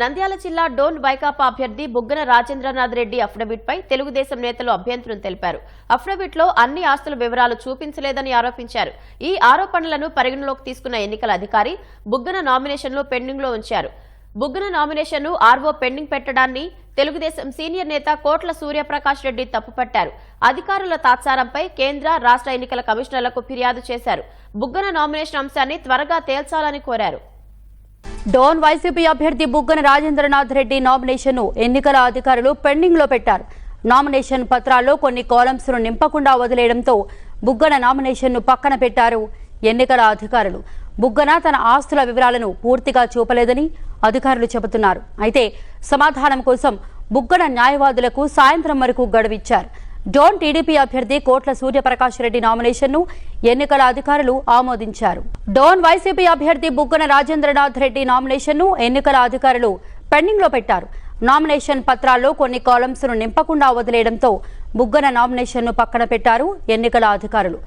నంద్యాల జిల్లా డోన్ వైకాపా అభ్యర్థి బుగ్గన రాజేంద్రనాథ్ రెడ్డి అఫిడవిట్ పై తెలుగుదేశం నేతలు అభ్యంతరం తెలిపారు. అఫిడవిట్లో అన్ని ఆస్తుల వివరాలు చూపించలేదని ఆరోపించారు. ఈ ఆరోపణలను పరిగణలోకి తీసుకున్న ఎన్నికల అధికారి బుగ్గన నామినేషన్లు పెండింగ్లో ఉంచారు. బుగ్గన నామినేషన్ను ఆర్వో పెండింగ్ పెట్టడాన్ని తెలుగుదేశం సీనియర్ నేత కోట్ల సూర్యప్రకాష్ రెడ్డి తప్పుపట్టారు. అధికారుల తాత్సారంపై కేంద్ర రాష్ట్ర ఎన్నికల కమిషనర్లకు ఫిర్యాదు చేశారు. బుగ్గన నామినేషన్ అంశాన్ని త్వరగా తేల్చాలని కోరారు. డోన్ వైసీపీ అభ్యర్థి బుగ్గన రాజేంద్రనాథ్ రెడ్డి నామినేషన్ను ఎన్నికల అధికారులు పెండింగ్లో పెట్టారు. నామినేషన్ పత్రాల్లో కొన్ని కాలమ్స్ను నింపకుండా వదిలేయడంతో బుగ్గన నామినేషన్ను పక్కన పెట్టారు ఎన్నికల అధికారులు. బుగ్గన తన ఆస్తుల వివరాలను పూర్తిగా చూపలేదని అధికారులు చెబుతున్నారు. అయితే సమాధానం కోసం బుగ్గన న్యాయవాదులకు సాయంత్రం వరకు గడువిచ్చారు. డోన్ టీడీపీ అభ్యర్థి కోట్ల సూర్యప్రకాష్ రెడ్డి నామినేషన్ను ఎన్నికల అధికారులు ఆమోదించారు. డోన్ వైసీపీ అభ్యర్థి బుగ్గన రాజేంద్రనాథ్ రెడ్డి నామినేషన్ను ఎన్నికల అధికారులు పెండింగ్లో పెట్టారు. నామినేషన్ పత్రాల్లో కొన్ని కాలమ్స్ను నింపకుండా వదిలేయడంతో బుగ్గన నామినేషన్ను పక్కన పెట్టారు ఎన్నికల అధికారులు.